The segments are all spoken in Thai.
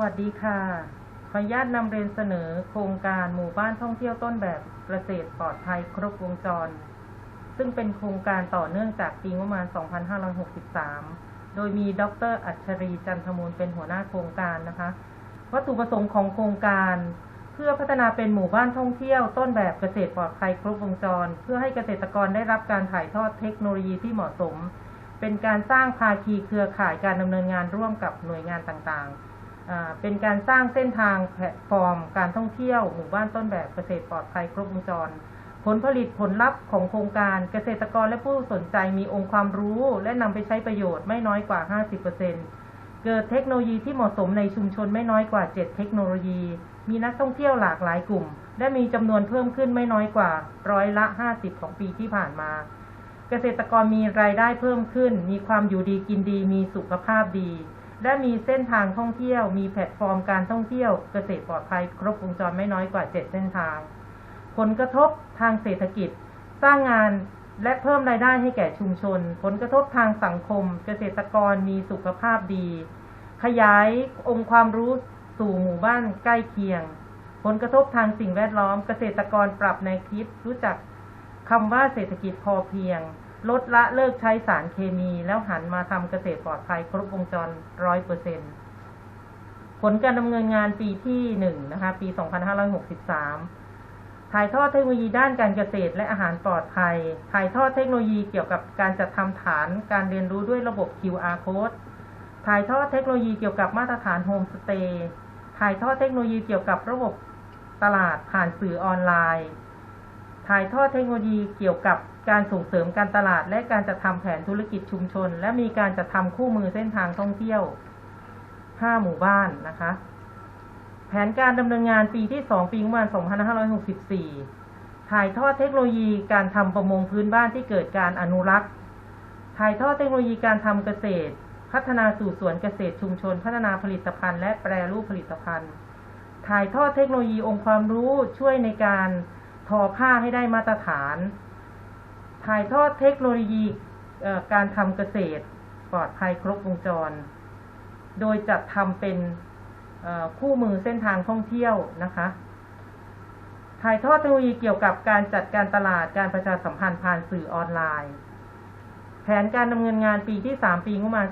วัสดีค่ะ ขออนุญาตนำเรียนเสนอโครงการหมู่บ้านท่องเที่ยวต้นแบบเกษตรปลอดภัยครบวงจร ซึ่งเป็นโครงการต่อเนื่องจากปีงบประมาณ 2563 โดยมีดร อัจฉรีจันทมูลเป็นหัวหน้าโครงการนะคะ วัตถุประสงค์ของโครงการ เพื่อพัฒนาเป็นหมู่บ้านท่องเที่ยวต้นแบบเกษตรปลอดภัยครบวงจร เพื่อให้เกษตรกรได้รับการถ่ายทอดเทคโนโลยีที่เหมาะสม เป็นการสร้างภาคีเครือข่ายการดำเนินงานร่วมกับหน่วยงานต่างๆ เป็นการสร้างเส้นทางแพลตฟอร์ม การท่องเที่ยวหมู่บ้านต้นแบบเกษตรปลอดภัยครบวงจร ผลผลิตผลลัพธ์ของโครงการเกษตรกรและผู้สนใจมีองค์ความรู้ และนำไปใช้ประโยชน์ไม่น้อยกว่า 50%เกิดเทคโนโลยีที่เหมาะสมในชุมชนไม่น้อยกว่า 7 เทคโนโลยี มีนักท่องเที่ยวหลากหลายกลุ่ม และมีจำนวนเพิ่มขึ้นไม่น้อยกว่าร้อยละ 50 ของปีที่ผ่านมา เกษตรกรมีรายได้เพิ่มขึ้น มีความอยู่ดีกินดี มีสุขภาพดี และมีเส้นทางท่องเที่ยว มีแพลตฟอร์มการท่องเที่ยวเกษตรปลอดภัย ครบวงจรไม่น้อยกว่า 7 เส้นทาง ผลกระทบทางเศรษฐกิจ สร้างงานและเพิ่มรายได้ให้แก่ชุมชน ผลกระทบทางสังคม เกษตรกรมีสุขภาพดี ขยายองค์ความรู้สู่หมู่บ้านใกล้เคียง ผลกระทบทางสิ่งแวดล้อม เกษตรกรปรับในวคิดรู้จักคำว่าเศรษฐกิจพอเพียง ลดละเลิกใช้สารเคมี แล้วหันมาทำเกษตรปลอดภัยครบวงจรร้อยเปอร์เซ็นผลการดำเนินงานปีที่หนึ่งนะคะ ปี 2563 ถ่ายทอดเทคโนโลยีด้านการเกษตรและอาหารปลอดภัย ถ่ายทอดเทคโนโลยีเกี่ยวกับการจัดทำฐานการเรียนรู้ด้วยระบบ QR code ถ่ายทอดเทคโนโลยีเกี่ยวกับมาตรฐานโฮมสเตย์ ถ่ายทอดเทคโนโลยีเกี่ยวกับระบบตลาดผ่านสื่อออนไลน์ ถ่ายทอดเทคโนโลยีเกี่ยวกับการส่งเสริมการตลาด และการจัดทำแผนธุรกิจชุมชน และมีการจัดทำคู่มือเส้นทางท่องเที่ยว 5 หมู่บ้านนะคะ แผนการดำเนินงานปีที่ 2 ปีงบประมาณ 2564 ถ่ายทอดเทคโนโลยีการทำประมงพื้นบ้านที่เกิดการอนุรักษ์ ถ่ายทอดเทคโนโลยีการทำเกษตร พัฒนาสู่สวนเกษตรชุมชน พัฒนาผลิตภัณฑ์และแปรรูปผลิตภัณฑ์ ถ่ายทอดเทคโนโลยีองค์ความรู้ช่วยในการ อผ้าให้ได้มาตรฐาน ถ่ายทอดเทคโนโลยีการทำเกษตรปลอดภัยครบวงจร โดยจัดทำเป็นคู่มือเส้นทางท่องเที่ยวนะคะ ถ่ายทอดเทคโนโลยีเกี่ยวกับการจัดการตลาดการประชาสัมพันธ์ผ่านสื่อออนไลน์ แผนการดำเนินงานปีที่ 3 ปีงบประมาณ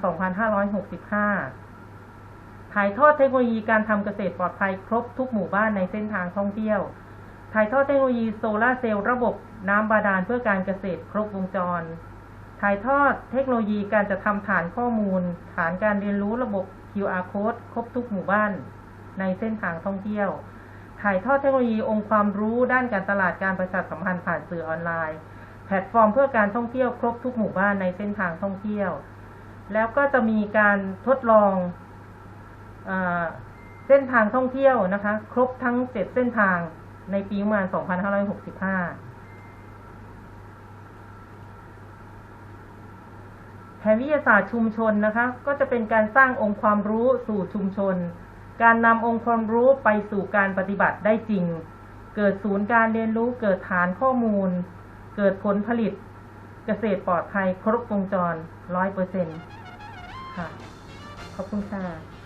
2565 ถ่ายทอดเทคโนโลยีการทำเกษตรปลอดภัยครบทุกหมู่บ้านในเส้นทางท่องเที่ยว ถ่ายทอดเทคโนโลยีโซลาร์เซลล์ระบบน้ำบาดาลเพื่อการเกษตรครบวงจร ถ่ายทอดเทคโนโลยีการจะทำฐานข้อมูล ฐานการเรียนรู้ระบบ QR code ครบทุกหมู่บ้าน ในเส้นทางท่องเที่ยว ถ่ายทอดเทคโนโลยีองค์ความรู้ด้านการตลาดการประชาสัมพันธ์ผ่านสื่อออนไลน์ แพลตฟอร์มเพื่อการท่องเที่ยวครบทุกหมู่บ้านในเส้นทางท่องเที่ยว แล้วก็จะมีการทดลองเอเส้นทางท่องเที่ยวนะคะ ครบทั้ง 7 เส้นทาง ในปีประมาณ 2565 แผนวิทยาศาสตร์ชุมชนนะคะ ก็จะเป็นการสร้างองค์ความรู้สู่ชุมชน การนำองค์ความรู้ไปสู่การปฏิบัติได้จริง เกิดศูนย์การเรียนรู้ เกิดฐานข้อมูล เกิดผลผลิต เกษตรปลอดภัยครบวงจรร้อยเปอร์เซ็นต์ค่ะ ขอบคุณค่ะ